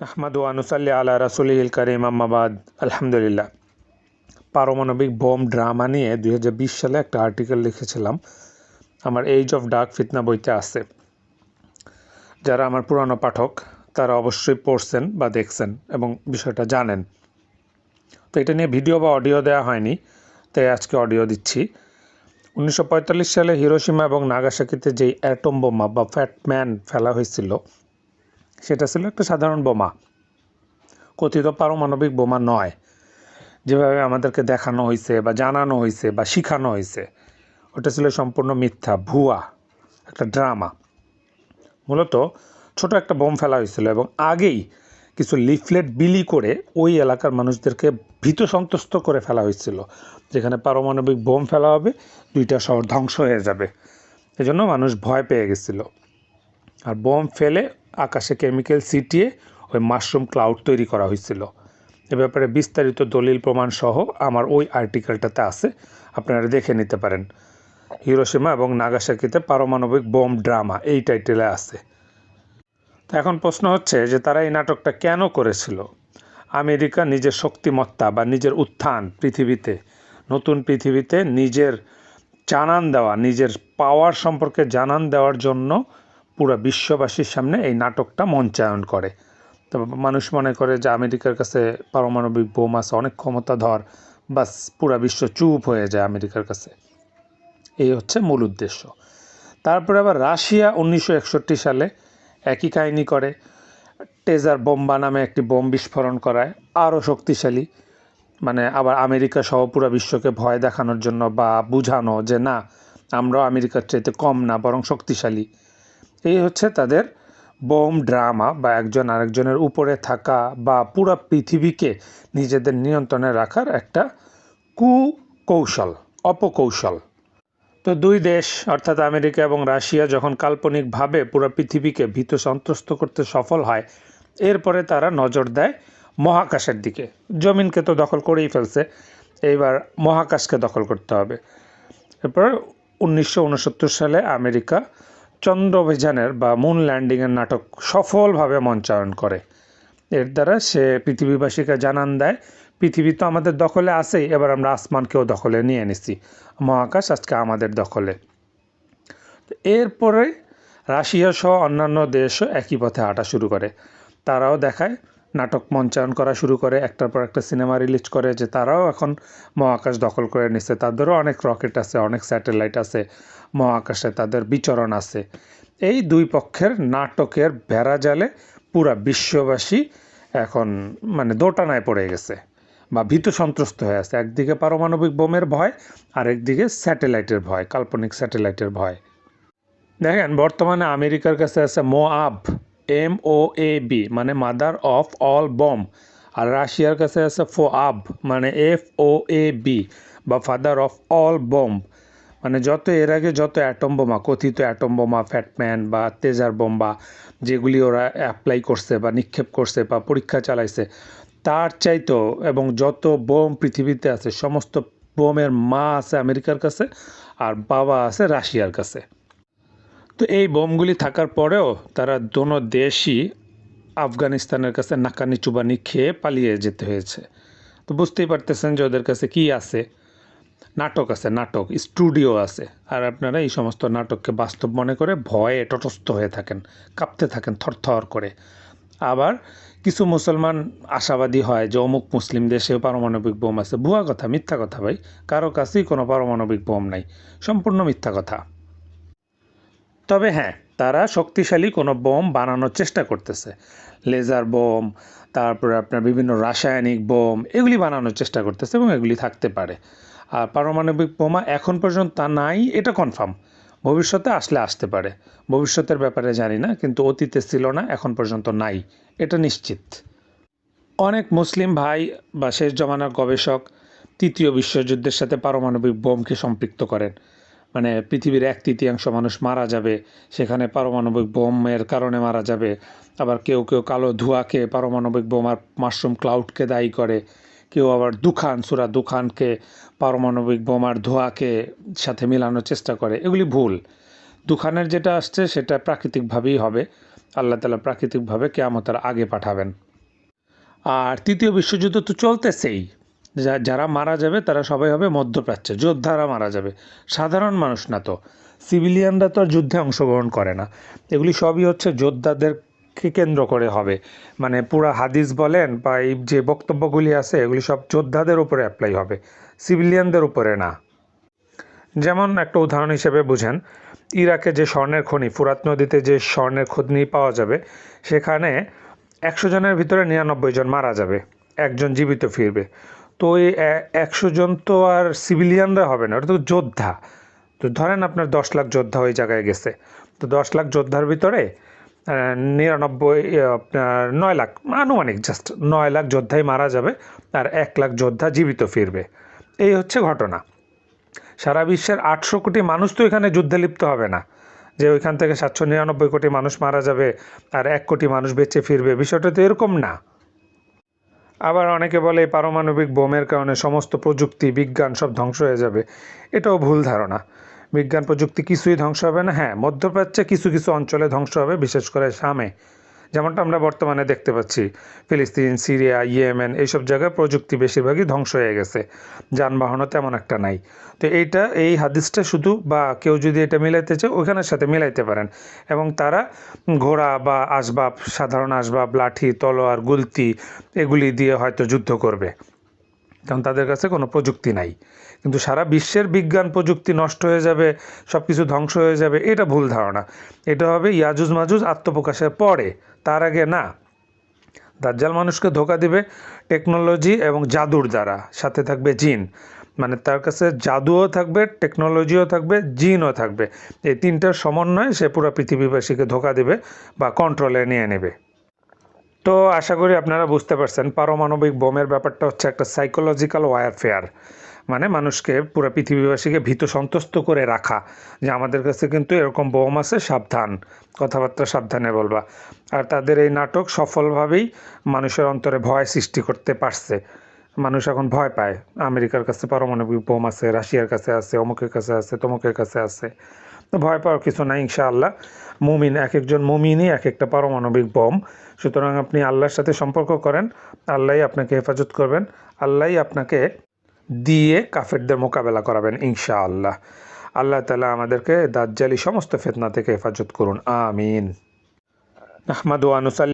আহমদ ওয়ানুসাল্লি আলা রাসুলিল করিম আম্মাবাদ আলহামদুলিল্লাহ। পারমাণবিক বোম ড্রামা নিয়ে দুই হাজার বিশ সালে একটা আর্টিকেল লিখেছিলাম। আমার এইজ অফ ডার্ক ফিতনা বইতে আছে। যারা আমার পুরানো পাঠক, তারা অবশ্যই পড়ছেন বা দেখছেন এবং বিষয়টা জানেন। তো এটা নিয়ে ভিডিও বা অডিও দেওয়া হয়নি, তাই আজকে অডিও দিচ্ছি। উনিশশো পঁয়তাল্লিশ সালে হিরোসীমা এবং নাগাসাকিতে যেই অ্যাটম বোমা বা ফ্যাটম্যান ফেলা হয়েছিল সেটা ছিল একটা সাধারণ বোমা। কথিত পারমাণবিক বোমা নয়, যেভাবে আমাদেরকে দেখানো হয়েছে বা জানানো হয়েছে বা শিখানো হয়েছে। ওটা ছিল সম্পূর্ণ মিথ্যা, ভুয়া, একটা ড্রামা। মূলত ছোট একটা বোম ফেলা হয়েছিল এবং আগেই কিছু লিফলেট বিলি করে ওই এলাকার মানুষদেরকে ভীত সন্তুষ্ট করে ফেলা হয়েছিল, যেখানে পারমাণবিক বোম ফেলা হবে, দুইটা শহর ধ্বংস হয়ে যাবে। এজন্য মানুষ ভয় পেয়ে গেছিল। আর বোম ফেলে আকাশে কেমিক্যাল ছিটিয়ে ওই মাশরুম ক্লাউড তৈরি করা হয়েছিল। এ ব্যাপারে বিস্তারিত দলিল প্রমাণ সহ আমার ওই আর্টিকেলটাতে আছে, আপনারা দেখে নিতে পারেন। হিরোসীমা এবং নাগাসাকিতে পারমাণবিক বোম ড্রামা, এই টাইটেলে আছে। তো এখন প্রশ্ন হচ্ছে যে তারা এই নাটকটা কেন করেছিল? আমেরিকা নিজের শক্তিমত্তা বা নিজের উত্থান পৃথিবীতে, নতুন পৃথিবীতে নিজের জানান দেওয়া, নিজের পাওয়ার সম্পর্কে জানান দেওয়ার জন্য পুরো বিশ্ববাসীর সামনে এই নাটকটা মঞ্চায়ন করে। তো মানুষ মনে করে যে আমেরিকার কাছে পারমাণবিক বোম আছে, অনেক ক্ষমতাধর বাস পুরা বিশ্ব চুপ হয়ে যায় আমেরিকার কাছে। এই হচ্ছে মূল উদ্দেশ্য। তারপরে আবার রাশিয়া উনিশশো একষট্টি সালে একই কাহিনী করে। টেজার বোম্বা নামে একটি বোম বিস্ফোরণ করায়, আরও শক্তিশালী। মানে আবার আমেরিকা সহ পুরো বিশ্বকে ভয় দেখানোর জন্য বা বুঝানো যে না, আমরাও আমেরিকার চাইতে কম না, বরং শক্তিশালী। এই হচ্ছে তাদের বোম ড্রামা বা একজন আরেকজনের উপরে থাকা বা পুরো পৃথিবীকে নিজেদের নিয়ন্ত্রণে রাখার একটা কুকৌশল, অপকৌশল। তো দুই দেশ, অর্থাৎ আমেরিকা এবং রাশিয়া, যখন কাল্পনিকভাবে পুরো পৃথিবীকে ভীত সন্ত্রস্ত করতে সফল হয়, এরপরে তারা নজর দেয় মহাকাশের দিকে। জমিনকে তো দখল করেই ফেলছে, এইবার মহাকাশকে দখল করতে হবে। এরপর উনিশশো উনসত্তর সালে আমেরিকা চন্দ্র অভিযানের বা মুন ল্যান্ডিংয়ের নাটক সফলভাবে মঞ্চায়ন করে। এর দ্বারা সে পৃথিবীবাসীকে জানান দেয়, পৃথিবী তো আমাদের দখলে আছেই, এবার আমরা আসমানকেও দখলে নিয়ে নিছি মহাকাশ আজকে আমাদের দখলে। এরপরে রাশিয়া সহ অন্যান্য দেশও একই পথে হাঁটা শুরু করে। তারাও দেখায় নাটক মঞ্চায়ন করা শুরু করে, একটার পর একটা সিনেমা রিলিজ করে যে তারাও এখন মহাকাশ দখল করে নিচ্ছে তাদেরও অনেক রকেট আছে, অনেক স্যাটেলাইট আছে, মহাকাশে তাদের বিচরণ আছে। এই দুই পক্ষের নাটকের বেড়া জালে পুরা বিশ্ববাসী এখন মানে দোটানায় পড়ে গেছে বা ভীত সন্ত্রস্ত হয়ে আছে। একদিকে পারমাণবিক বোমের ভয় আর একদিকে স্যাটেলাইটের ভয়, কাল্পনিক স্যাটেলাইটের ভয়। দেখেন, বর্তমানে আমেরিকার কাছে আছে মো আব এম ও এ বি মানে মাদার অফ অল বম আর রাশিয়ার কাছে আছে ফো আব মানে এফ ও এ বি বা ফাদার অফ অল বম মানে যত এর আগে যত অ্যাটম বোমা কথিত অ্যাটম বোমা ফ্যাটম্যান বা তেজার বোম্বা যেগুলি ওরা অ্যাপ্লাই করছে বা নিক্ষেপ করছে বা পরীক্ষা চালাইছে, তার চাইতো এবং যত বোম পৃথিবীতে আছে, সমস্ত বোমের মা আছে আমেরিকার কাছে, আর বাবা আছে রাশিয়ার কাছে। তো এই বোমগুলি থাকার পরেও তারা দোনো দেশই আফগানিস্তানের কাছে নাকানি চুবানি খেয়ে পালিয়ে যেতে হয়েছে। তো বুঝতেই পারতেছেন যে ওদের কাছে কি আছে। নাটক আছে, নাটক, স্টুডিও আছে। আর আপনারা এই সমস্ত নাটককে বাস্তব মনে করে ভয়ে তটস্থ হয়ে থাকেন, কাঁপতে থাকেন, থরথর করে। আবার কিছু মুসলমান আশাবাদী হয় যে অমুক মুসলিম দেশেও পারমাণবিক বোম আছে। ভুয়া কথা, মিথ্যা কথা ভাই। কারও কাছেই কোনো পারমাণবিক বোম নাই। সম্পূর্ণ মিথ্যা কথা। তবে হ্যাঁ তারা শক্তিশালী কোনো বোম বানানোর চেষ্টা করতেছে। লেজার বোম, তারপরে আপনার বিভিন্ন রাসায়নিক বোম, এগুলি বানানোর চেষ্টা করতেছে এবং এগুলি থাকতে পারে। আর পারমাণবিক বোমা এখন পর্যন্ত তা নাই, এটা কনফার্ম ভবিষ্যতে আসলে আসতে পারে। ভবিষ্যতের ব্যাপারে জানি না, কিন্তু অতীতে ছিল না, এখন পর্যন্ত নাই, এটা নিশ্চিত। অনেক মুসলিম ভাই বা শেষ জমানার গবেষক তৃতীয় বিশ্বযুদ্ধের সাথে পারমাণবিক বোমকে সম্পৃক্ত করেন। মানে পৃথিবীর এক তৃতীয়াংশ মানুষ মারা যাবে, সেখানে পারমাণবিক বোমের কারণে মারা যাবে। আবার কেউ কেউ কালো ধোঁয়াকে পারমাণবিক বোমার মাশরুম ক্লাউডকে দায়ী করে। কেউ আবার দুখান, সুরা দুখানকে পারমাণবিক বোমার ধোঁয়াকে সাথে মেলানোর চেষ্টা করে। এগুলি ভুল। দুখানের যেটা আসছে, সেটা প্রাকৃতিকভাবেই হবে। আল্লাহ তালা প্রাকৃতিকভাবে কেয়ামতের আগে পাঠাবেন। আর তৃতীয় বিশ্বযুদ্ধ তো চলতেছেই। যারা মারা যাবে তারা সবাই হবে মধ্যপ্রাচ্যে, যোদ্ধারা মারা যাবে। সাধারণ মানুষ না তো। সিভিলিয়ানরা তো আর যুদ্ধে অংশগ্রহণ করে না। এগুলি সবই হচ্ছে যোদ্ধাদেরকে কেন্দ্র করে হবে। মানে পুরা হাদিস বলেন বা এই যে বক্তব্যগুলি আছে, এগুলি সব যোদ্ধাদের উপরে অ্যাপ্লাই হবে, সিভিলিয়ানদের উপরে না। যেমন একটা উদাহরণ হিসেবে বুঝেন, ইরাকে যে স্বর্ণের খনি, ফুরাত নদীতে যে স্বর্ণের খনি পাওয়া যাবে, সেখানে একশো জনের ভিতরে নিরানব্বই জন মারা যাবে, একজন জীবিত ফিরবে। তো ওই একশো জন তো আর সিভিলিয়ানরা হবে না ওটা তো যোদ্ধা। তো ধরেন আপনার দশ লাখ যোদ্ধা ওই জায়গায় গেছে। তো দশ লাখ যোদ্ধার ভিতরে নিরানব্বই আপনার নয় লাখ, আনুমানিক জাস্ট নয় লাখ যোদ্ধাই মারা যাবে আর এক লাখ যোদ্ধা জীবিত ফিরবে। এই হচ্ছে ঘটনা। সারা বিশ্বের আটশো কোটি মানুষ তো এখানে যুদ্ধে লিপ্ত হবে না। যে ওইখান থেকে সাতশো নিরানব্বই কোটি মানুষ মারা যাবে আর এক কোটি মানুষ বেঁচে ফিরবে, বিষয়টা তো এরকম না। আবার অনেকে বলে পারমাণবিক বোমের কারণে সমস্ত প্রযুক্তি, বিজ্ঞান সব ধ্বংস হয়ে যাবে। এটাও ভুল ধারণা। বিজ্ঞান প্রযুক্তি কিছুই ধ্বংস হবে না। হ্যাঁ মধ্যপ্রাচ্যে কিছু কিছু অঞ্চলে ধ্বংস হবে, বিশেষ করে শামে। যেমনটা আমরা বর্তমানে দেখতে পাচ্ছি, ফিলিস্তিন, সিরিয়া, ইয়েমেন এইসব জায়গায় প্রযুক্তি বেশিরভাগই ধ্বংস হয়ে গেছে। যানবাহনও তেমন একটা নাই। তো এইটা, এই হাদিসটা শুধু বা কেউ যদি এটা মিলাইতে চায়, ওইখানের সাথে মিলাইতে পারেন। এবং তারা ঘোড়া বা আসবাব, সাধারণ আসবাব, লাঠি, তলোয়ার, গুলতি, এগুলি দিয়ে হয়তো যুদ্ধ করবে। কারণ তাদের কাছে কোনো প্রযুক্তি নাই। কিন্তু সারা বিশ্বের বিজ্ঞান প্রযুক্তি নষ্ট হয়ে যাবে সব কিছু ধ্বংস হয়ে যাবে, এটা ভুল ধারণা। এটা হবে ইয়াজুজ মাজুজ আত্মপ্রকাশের পরে, তার আগে না। দাজ্জাল মানুষকে ধোকা দিবে টেকনোলজি এবং জাদুর দ্বারা, সাথে থাকবে জিন। মানে তার কাছে জাদুও থাকবে, টেকনোলজিও থাকবে, জিনও থাকবে। এই তিনটার সমন্বয়ে সে পুরো পৃথিবীবাসীকে ধোকা দিবে বা কন্ট্রোলে নিয়ে নেবে। তো আশা করি আপনারা বুঝতে পারছেন, পারমাণবিক বোমের ব্যাপারটা হচ্ছে একটা সাইকোলজিক্যাল ওয়ারফেয়ার মানে মানুষকে, পুরো পৃথিবীবাসীকে ভীত সন্তুষ্ট করে রাখা। যে আমাদের কাছে কিন্তু এরকম বোম আছে, সাবধান। কথাবার্তা সাবধানে বলবা। আর তাদের এই নাটক সফলভাবেই মানুষের অন্তরে ভয় সৃষ্টি করতে পারছে। মানুষ এখন ভয় পায়, আমেরিকার কাছে পারমাণবিক বোম আছে, রাশিয়ার কাছে আছে, অমুকের কাছে আছে, তমুকের কাছে আছে। ভয় পাওয়ার কিছু নাই, ইনশাআল্লাহ। মুমিন এক একজন মুমিনই এক একটা পারমাণবিক বোম। সুতরাং আপনি আল্লাহর সাথে সম্পর্ক করেন আল্লাহ আপনাকে হেফাজত করবেন আল্লাহ আপনাকে দিয়ে কাফেরদের মোকাবেলা করাবেন, ইনশাআল্লাহ। আল্লাহ তালা আমাদেরকে দাজ্জালি সমস্ত ফেতনা থেকে হেফাজত করুন, আমিন। আহমদ ওয়ানুসাল